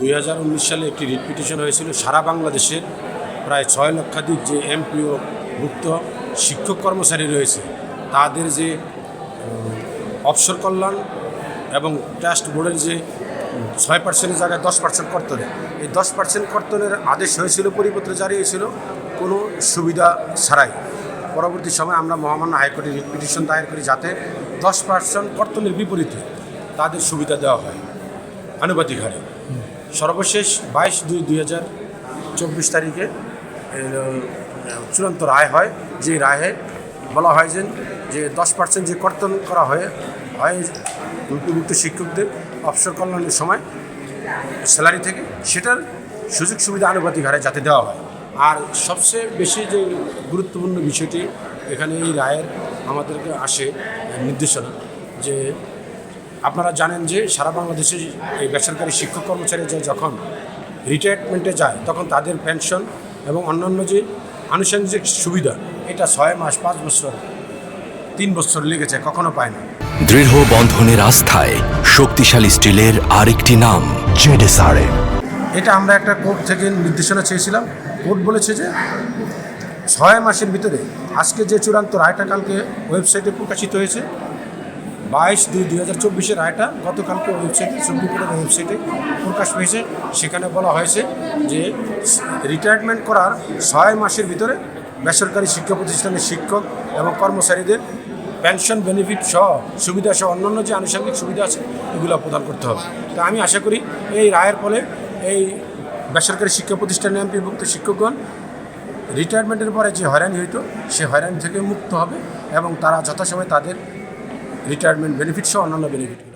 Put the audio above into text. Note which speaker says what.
Speaker 1: দুই হাজার উনিশ সালে একটি রিট পিটিশন হয়েছিল, সারা বাংলাদেশের প্রায় ছয় লক্ষাধিক যে এমপিও ভুক্ত শিক্ষক কর্মচারী রয়েছে, তাদের যে অবসর কল্যাণ এবং ট্রাস্ট বোর্ডের যে, ছয় পার্সেন্টের জায়গায় দশ পার্সেন্ট কর্তনে। এই দশ পার্সেন্ট কর্তনের আদেশ হয়েছিল, পরিপত্র জারি হয়েছিল, কোনো সুবিধা ছাড়াই। পরবর্তী সময় আমরা মহামান্য হাইকোর্টে রিট পিটিশন দায়ের করি যাতে দশ পার্সেন্ট কর্তনের বিপরীতে তাদের সুবিধা দেওয়া হয়, আনুপাতিক হারে। সর্বশেষ বাইশ দুই দুই হাজার চব্বিশ তারিখে চূড়ান্ত রায় হয়। যে রায়ে বলা হয় যে যে দশ পার্সেন্ট যে কর্তন করা হয়ে, হয় উপযুক্ত শিক্ষকদের অবসর কল্যাণের সময় স্যালারি থেকে, সেটার সুযোগ সুবিধা আনুপাতিক হারে যাতে দেওয়া হয়। আর সবচেয়ে বেশি যে গুরুত্বপূর্ণ বিষয়টি, এখানে এই রায়ের আমাদেরকে আসে নির্দেশনা যে আপনারা জানেন যে সারা বাংলাদেশে এই বেসরকারি শিক্ষক কর্মচারীরা যখন রিটায়ারমেন্টে যায় তখন তাদের পেনশন এবং অন্যান্য যে আনুষঙ্গিক সুবিধা এটা ছয় মাস পাঁচ বছর তিন বছর লেগেছে কখনো পায় না।
Speaker 2: দৃঢ় বন্ধনের আস্থায় শক্তিশালী স্টিলের আরেকটি নাম জেডেসআরএম
Speaker 1: এটা আমরা একটা কোর্ট থেকে নির্দেশনা চেয়েছিলাম। কোর্ট বলেছে যে ছয় মাসের ভিতরে আজকে যে চূড়ান্ত রায়টা কালকে ওয়েবসাইটে প্রকাশিত হয়েছে বাইশ দুই দুই হাজার চব্বিশের রায়টা গতকালকে ওয়েবসাইটে সুপ্রিম ওয়েবসাইটে প্রকাশ পেয়েছে। সেখানে বলা হয়েছে যে রিটায়ারমেন্ট করার ছয় মাসের ভিতরে বেসরকারি শিক্ষা প্রতিষ্ঠানের শিক্ষক এবং কর্মচারীদের পেনশন বেনিফিট সহ সুবিধা সহ অন্যান্য যে আনুষঙ্গিক সুবিধা আছে, এগুলো প্রদান করতে হবে। তো আমি আশা করি এই রায়ের ফলে এই বেসরকারি শিক্ষা প্রতিষ্ঠানে এমপিভুক্ত শিক্ষকগণ রিটায়ারমেন্টের পরে যে হয়রানি হইতো, সে হয়রানি থেকে মুক্ত হবে এবং তারা যথাসময়ে তাদের রিটায়ারমেন্ট বেনিফিট সহ অন্যান্য বেনিফিট